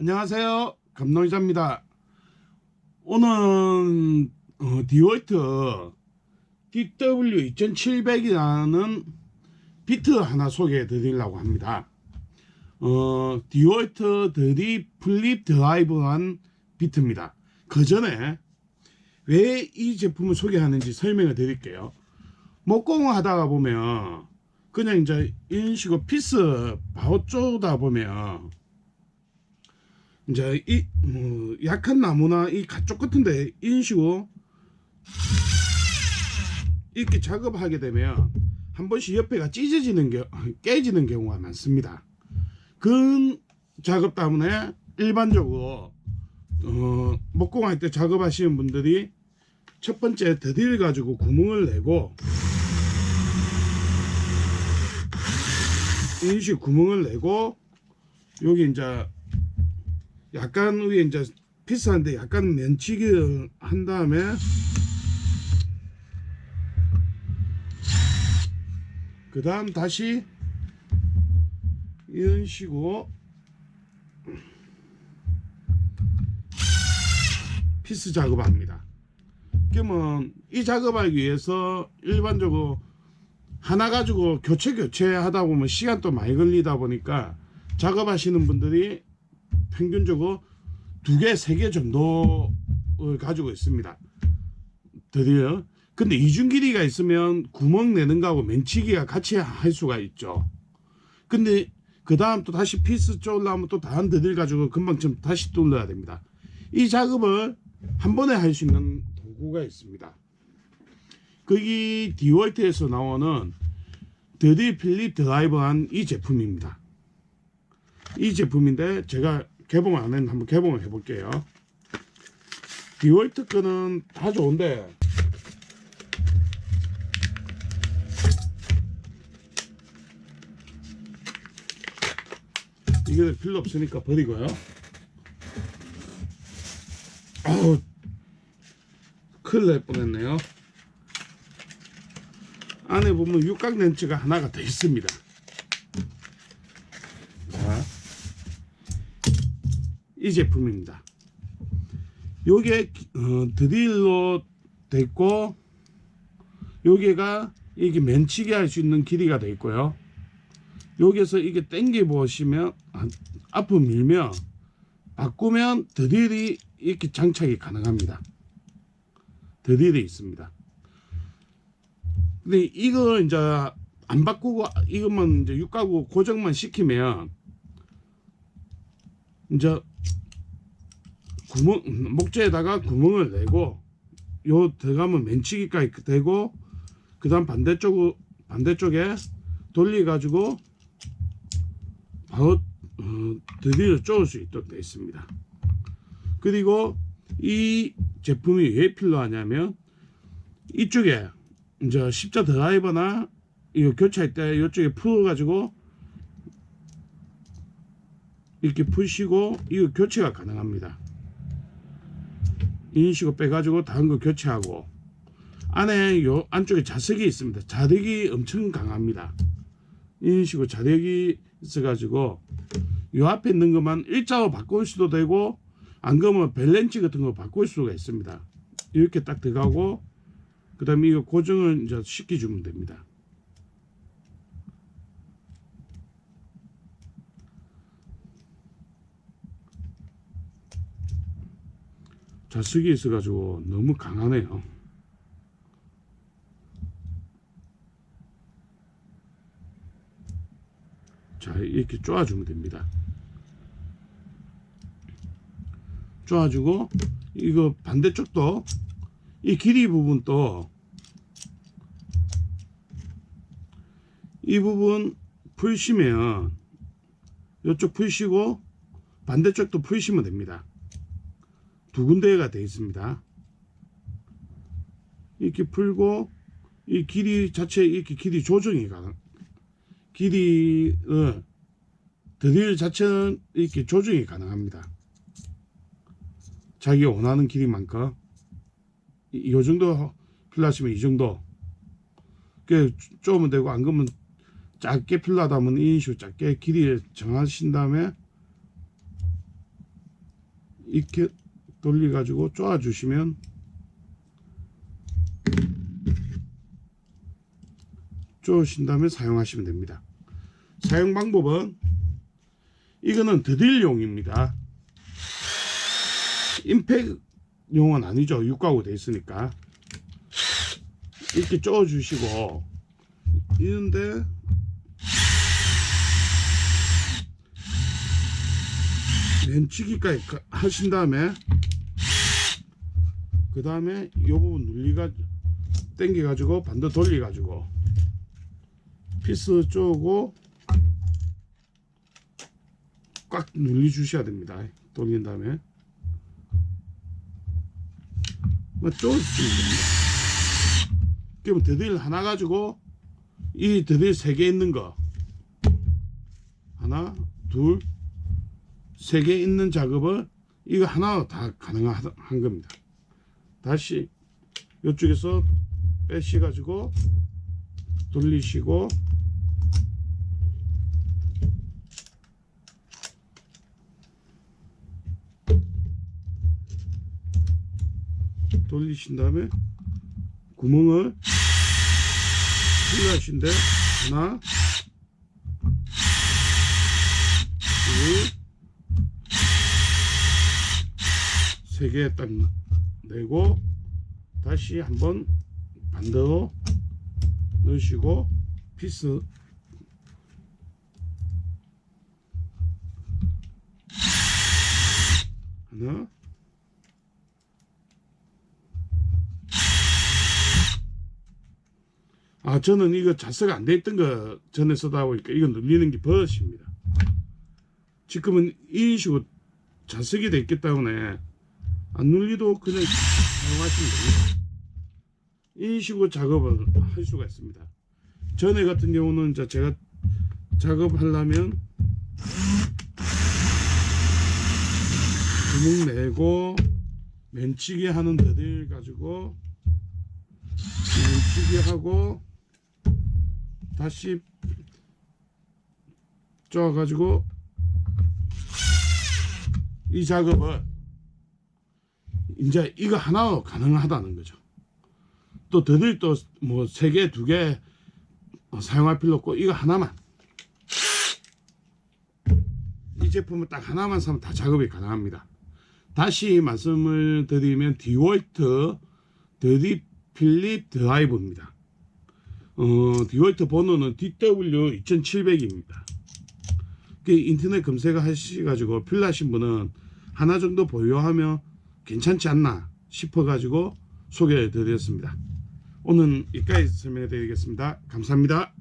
안녕하세요. 감독이자입니다. 오늘 어, 디월트 DW2700이라는 비트 하나 소개해 드리려고 합니다. 어, 디월트 드리 플립 드라이브한 비트입니다. 그 전에 왜 이 제품을 소개하는지 설명을 드릴게요. 목공을 하다가 보면 그냥 이제 이런 식으로 피스 바로 쪼다 보면 이제 이 뭐 약한 나무나 이 가쪽 같은데 이런 식으로 이렇게 작업하게 되면 한 번씩 옆에가 찢어지는 겨, 깨지는 경우가 많습니다. 그 작업 때문에 일반적으로 어, 목공할 때 작업하시는 분들이 첫 번째 드릴 가지고 구멍을 내고 이런 식으로 구멍을 내고 여기 이제 약간 위에 이제 피스한데 약간 면치기를 한 다음에 그 다음 다시 이런 식으로 피스 작업합니다. 그러면 이 작업하기 위해서 일반적으로 하나 가지고 교체 교체 하다 보면 시간도 많이 걸리다 보니까 작업하시는 분들이 평균적으로 두 개, 세 개 정도를 가지고 있습니다. 드디어. 근데 이중 길이가 있으면 구멍 내는 거하고 맨치기가 같이 할 수가 있죠. 근데 그 다음 또 다시 피스 쪼려면 또 다른 드릴 가지고 금방 좀 다시 뚫어야 됩니다. 이 작업을 한 번에 할 수 있는 도구가 있습니다. 거기 디월트에서 나오는 드릴 필립 드라이버한 이 제품입니다. 이 제품인데 제가 개봉 안 했는데 한번 개봉을 해볼게요. 디월트 거는 다 좋은데 이게 필요 없으니까 버리고요. 아우 큰일 날 뻔했네요. 안에 보면 육각 렌치가 하나가 더 있습니다. 이 제품입니다. 요게 어, 드릴로 됐고 요게가 이게 맨치게 할수 있는 길이가 돼 있고요. 여기서 이게 당겨 보시면 아, 앞으로 밀면 바꾸면 드릴이 이렇게 장착이 가능합니다. 드릴이 있습니다. 근데 이거 이제 안 바꾸고 이것만 이제 육가구 고정만 시키면 이제 구멍 목재에다가 구멍을 내고 요 들어가면 맨치기까지 되고 그 다음 반대쪽 반대쪽에 돌려 가지고 바로 어, 드릴을 쪼을 수 있도록 되어 있습니다. 그리고 이 제품이 왜 필요하냐면 이쪽에 이제 십자 드라이버나 이거 교체할 때 이쪽에 풀어 가지고 이렇게 푸시고 이거 교체가 가능합니다. 이런 식으로 빼가지고 다른 거 교체하고 안에 요 안쪽에 자석이 있습니다. 자력이 엄청 강합니다. 이런 식으로 자력이 있어가지고 요 앞에 있는 것만 일자로 바꿀 수도 되고 안 그러면 벨렌치 같은 거 바꿀 수가 있습니다. 이렇게 딱 들어가고 그 다음에 이거 고정을 이제 시켜주면 됩니다. 자석이 있어가지고 너무 강하네요. 자 이렇게 쪼아주면 됩니다. 쪼아주고 이거 반대쪽도 이 길이 부분도 이 부분 풀시면 이쪽 풀시고 반대쪽도 풀시면 됩니다. 두 군데가 되어 있습니다. 이렇게 풀고 이 길이 자체 이렇게 길이 조정이 가능. 길이를 드릴 자체는 이렇게 조정이 가능합니다. 자기 원하는 길이만큼 이, 이 정도 필요하시면 이 정도 그 쪼으면 되고 안 그러면 작게 필요하다면 이 식으로 작게 길이를 정하신 다음에 이렇게 돌려 가지고 쪼아 주시면 쪼으신 다음에 사용하시면 됩니다. 사용 방법은 이거는 드릴용입니다. 임팩용은 아니죠. 육가구 돼 있으니까 이렇게 쪼아 주시고 이런데 렌치기까지 가- 하신 다음에 그 다음에 이 부분 눌리가 당겨 가지고 반대 돌려 가지고 피스 쪼고 꽉 눌리 주셔야 됩니다. 돌린 다음에. 뭐 쪼주시면 됩니다. 그러면 드릴 하나 가지고 이 드릴 세 개 있는 거. 하나 둘 세 개 있는 작업을 이거 하나 다 가능한 한 겁니다. 다시 이쪽에서 빼시 가지고 돌리시고 돌리신 다음에 구멍을 필요하신데 하나 둘 세 개 딱 내고 다시 한번 반대로 넣으시고 피스. 하나. 아 저는 이거 자세가 안 돼 있던 거 전에 쓰다 보니까 이거 눌리는 게 버릇입니다. 지금은 이런 식으로 자석이 돼 있기 때문에 안 눌리도 그냥 사용하시면 됩니다. 이 식으로 작업을 할 수가 있습니다. 전에 같은 경우는 제가 작업하려면 구멍 내고 맨치기 하는 데들 가지고 맨치기 하고 다시 쪼아 가지고 이 작업을 이제 이거 하나 가능하다는 거죠. 또 더들 또 뭐 세 개, 두 개 사용할 필요 없고 이거 하나만 이 제품을 딱 하나만 사면 다 작업이 가능합니다. 다시 말씀을 드리면 디월트 드리 필립 드라이브입니다. 어, 디월트 번호는 DW 2700입니다. 그 인터넷 검색을 하셔가지고 필요하신 분은 하나 정도 보유하면 괜찮지 않나 싶어가지고 소개해 드렸습니다. 오늘 여기까지 설명해 드리겠습니다. 감사합니다.